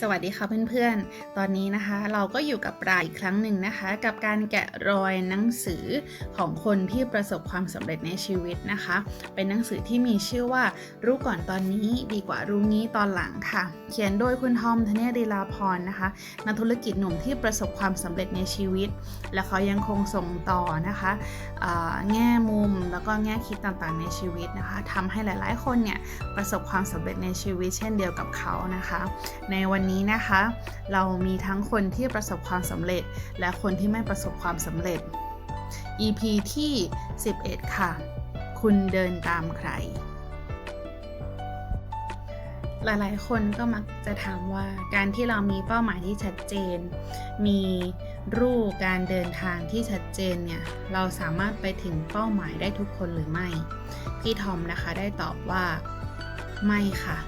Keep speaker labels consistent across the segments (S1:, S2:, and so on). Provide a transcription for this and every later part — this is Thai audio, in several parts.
S1: สวัสดีค่ะเพื่อนๆ ตอนนี้นะคะ เราก็อยู่กับปลาอีกครั้งหนึ่งนะคะ กับการแกะรอยหนังสือของคนที่ประสบความสำเร็จในชีวิตนะคะ เป็นหนังสือที่มีชื่อว่า รู้ก่อนตอนนี้ดีกว่ารู้งี้ตอนหลังค่ะ เขียนโดยคุณทอมธเนศดีลาพรนะคะนักธุรกิจหนุ่มที่ประสบความสำเร็จในชีวิต และเขายังคงส่งต่อนะคะแง่มุมแล้วก็แง่คิดต่างๆในชีวิตนะคะทำให้หลายๆ คนเนี่ยประสบความสำเร็จในชีวิต เช่นเดียวกับเขานะคะ ในวันนี้นะคะ เรามีทั้งคนที่ประสบความสำเร็จ และคนที่ไม่ประสบความสำเร็จ EP ที่ 11 ค่ะ คุณเดินตามใคร หลายๆ คนก็มักจะถามว่าการที่เรามีเป้าหมายที่ชัดเจน มีรูปการเดินทางที่ชัดเจนเนี่ย เราสามารถไปถึงเป้าหมายได้ทุกคนหรือไม่ พี่ทอมนะคะได้ตอบว่าไม่ค่ะ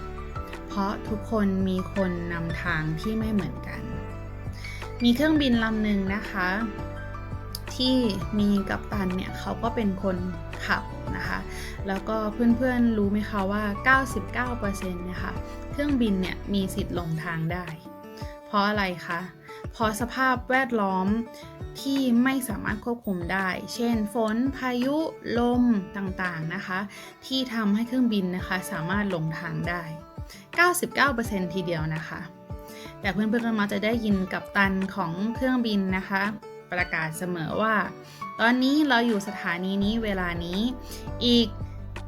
S1: ราะทุกคนมีคนนำทางที่ไม่เหมือนกัน มีเครื่องบินลำหนึ่งนะคะ ที่มีกัปตันเนี่ยเขาก็เป็นคนขับนะคะ แล้วก็เพื่อนๆรู้ไหมคะว่า 99%เนี่ยค่ะ เครื่องบินเนี่ยมีสิทธิ์ลงทางได้ เพราะอะไรคะ เพราะสภาพแวดล้อมที่ไม่สามารถควบคุมได้ เช่น ฝน พายุ ลม ต่างๆ นะคะ ที่ทำให้เครื่องบินนะคะสามารถลงทางได้ 99%ทีเดียวนะคะ แต่เพื่อนๆก็มักจะได้ยินกับตันของเครื่องบินนะคะ ประกาศเสมอว่า ตอนนี้เราอยู่สถานีนี้เวลานี้ อีก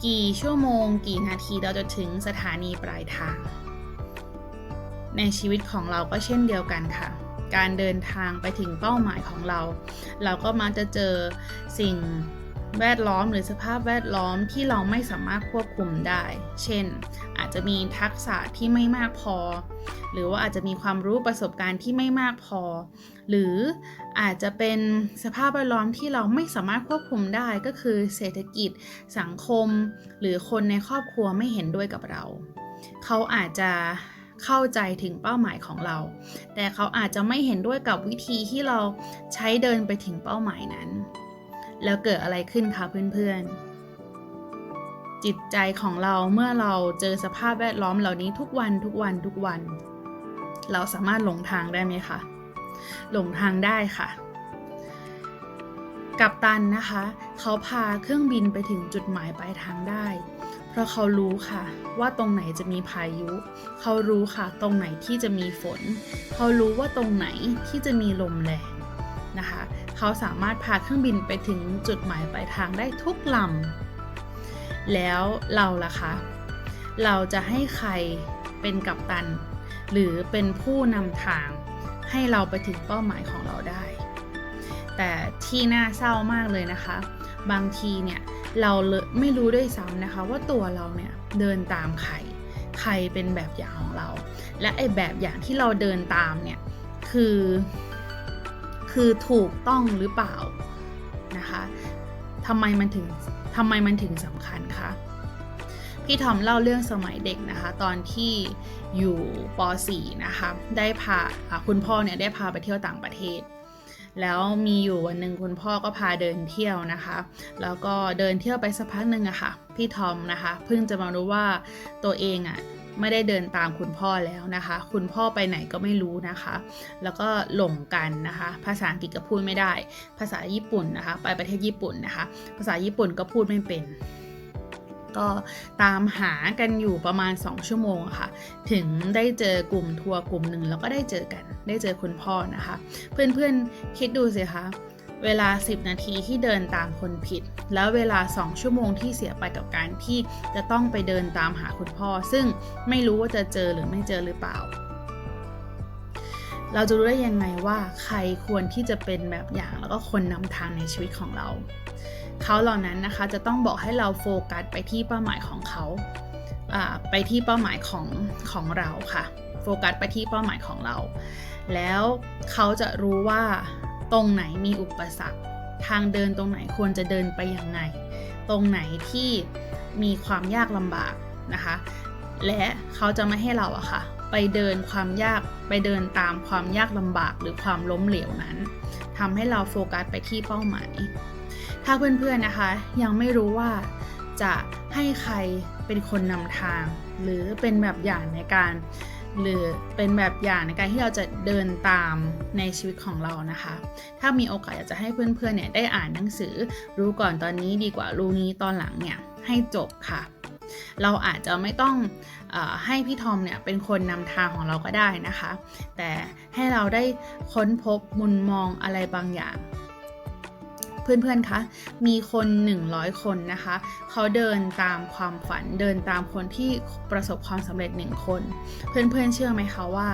S1: กี่ชั่วโมง กี่นาทีเราจะถึงสถานีปลายทาง ในชีวิตของเราก็เช่นเดียวกันค่ะการเดินทางไปถึงเป้าหมายของเรา เราก็มักจะเจอสิ่งแวดล้อมหรือสภาพแวดล้อมที่เราไม่สามารถควบคุมได้ เช่น จจะมีทักษะที่ไม่มากพอ หรือว่าอาจจะมีความรู้ประสบการณ์ที่ไม่มากพอ หรืออาจจะเป็นสภาพแวดล้อมที่เราไม่สามารถควบคุมได้ก็คือเศรษฐกิจ สังคม หรือคนในครอบครัวไม่เห็นด้วยกับเรา เขาอาจจะเข้าใจถึงเป้าหมายของเรา แต่เขาอาจจะไม่เห็นด้วยกับวิธีที่เราใช้เดินไปถึงเป้าหมายนั้น แล้วเกิดอะไรขึ้นคะเพื่อนๆ จิตใจของเราเมื่อเราเจอสภาพแวดล้อมเหล่านี้ทุกวันทุกวันทุกวัน เราสามารถหลงทางได้ไหมคะหลงทางได้ค่ะกัปตันนะคะ เขาพาเครื่องบินไปถึงจุดหมายปลายทางได้ เพราะเขารู้ค่ะ ว่าตรงไหนจะมีพายุ เขารู้ค่ะ ตรงไหนที่จะมีฝน เขารู้ว่าตรงไหนที่จะมีลมแรงนะคะ เขาสามารถพาเครื่องบินไปถึงจุดหมายปลายทางได้ทุกลำ แล้วเราล่ะคะ เราจะให้ใครเป็นกัปตัน หรือเป็นผู้นำทางให้เราไปถึงเป้าหมายของเราได้ แต่ที่น่าเศร้ามากเลยนะคะ บางทีเนี่ยเราเไม่รู้ด้วยซ้ำนะคะว่าตัวเราเนี่ยเดินตามใคร ใครเป็นแบบอย่างของเรา และไอแบบอย่างที่เราเดินตามเนี่ยคือ คือถูกต้องหรือเปล่านะคะทำไมมันถึง ทำไมมันถึงสำคัญคะพี่ทอมเล่าเรื่องสมัยเด็กนะคะ ตอนที่อยู่ป .4 นะคะได้พาคุณพ่อเนี่ยได้พาไปเที่ยวต่างประเทศ แล้วมีอยู่วันหนึ่งคุณพ่อก็พาเดินเที่ยวนะคะ แล้วก็เดินเที่ยวไปสักพักหนึ่งอะค่ะพี่ทอมนะคะ เพิ่งจะมารู้ว่าตัวเองอะ ไม่ได้เดินตามคุณพ่อแล้วนะคะ คุณพ่อไปไหนก็ไม่รู้นะคะ แล้วก็หลงกันนะคะ ภาษาอังกฤษก็พูดไม่ได้ ภาษาญี่ปุ่นนะคะ ไปประเทศญี่ปุ่นนะคะ ภาษาญี่ปุ่นก็พูดไม่เป็น ก็ตามหากันอยู่ประมาณ 2 ชั่วโมงะค่ะ ถึงได้เจอกลุ่มทัวร์กลุ่มหนึ่งแล้วก็ได้เจอกัน ได้เจอคุณพ่อนะคะ เพื่อนๆคิดดูสิคะ เวลา 10 นาทีที่เดินตามคนผิด แล้วเวลา 2 ชั่วโมงที่เสียไปกับการที่จะต้องไปเดินตามหาคุณพ่อ ซึ่งไม่รู้ว่าจะเจอหรือไม่เจอหรือเปล่า เราจะรู้ได้ยังไงว่าใครควรที่จะเป็นแบบอย่างแล้วก็คนนำทางในชีวิตของเรา เขาเหล่านั้นนะคะจะต้องบอกให้เราโฟกัสไปที่เป้าหมายของเขาอ่าไปที่เป้าหมายของของเราค่ะ โฟกัสไปที่เป้าหมายของเรา แล้วเขาจะรู้ว่า ตรงไหนมีอุปสรรค ทางเดินตรงไหนควรจะเดินไปยังไง ตรงไหนที่มีความยากลำบากนะคะ และเขาจะไม่ให้เราอะค่ะ ไปเดินความยากไปเดินตามความยากลำบากหรือความล้มเหลวนั้นทำให้เราโฟกัสไปที่เป้าหมาย ถ้าเพื่อนๆนะคะ ยังไม่รู้ว่าจะให้ใครเป็นคนนำทาง หรือเป็นแบบอย่างในการ หรือเป็นแบบอย่างในการที่เราจะเดินตามในชีวิตของเรานะคะ ถ้ามีโอกาสอยากจะให้เพื่อนๆเนี่ยได้อ่านหนังสือ รู้ก่อนตอนนี้ดีกว่ารู้นี้ตอนหลังเนี่ยให้จบค่ะ เราอาจจะไม่ต้องอให้พี่ทอมเนี่ยเป็นคนนำทางของเราก็ได้นะคะ แต่ให้เราได้ค้นพบมุมมองอะไรบางอย่าง เพื่อนๆ คะ มีคน 100 คนนะคะ เขาเดินตามความฝัน เดินตามคนที่ประสบความสำเร็จ 1 คน เพื่อนๆ เชื่อไหมคะว่า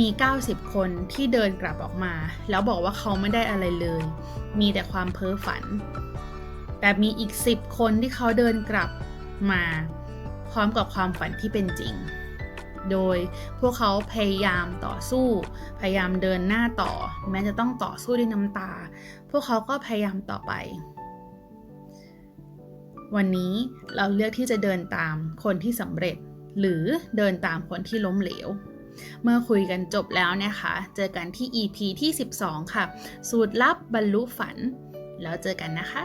S1: มี 90 คนที่เดินกลับออกมา แล้วบอกว่าเขาไม่ได้อะไรเลย มีแต่ความเพ้อฝัน แต่มีอีก 10 คนที่เขาเดินกลับมา พร้อมกับความฝันที่เป็นจริง โดยพวกเขาพยายามต่อสู้ พยายามเดินหน้าต่อ แม้จะต้องต่อสู้ด้วยน้ำตา พวกเขาก็พยายามต่อไป วันนี้เราเลือกที่จะเดินตามคนที่สำเร็จ หรือเดินตามคนที่ล้มเหลวเมื่อคุยกันจบแล้วนะคะ เจอกันที่ EP ที่ 12 ค่ะ สูตรลับบรรลุฝัน แล้วเจอกันนะคะ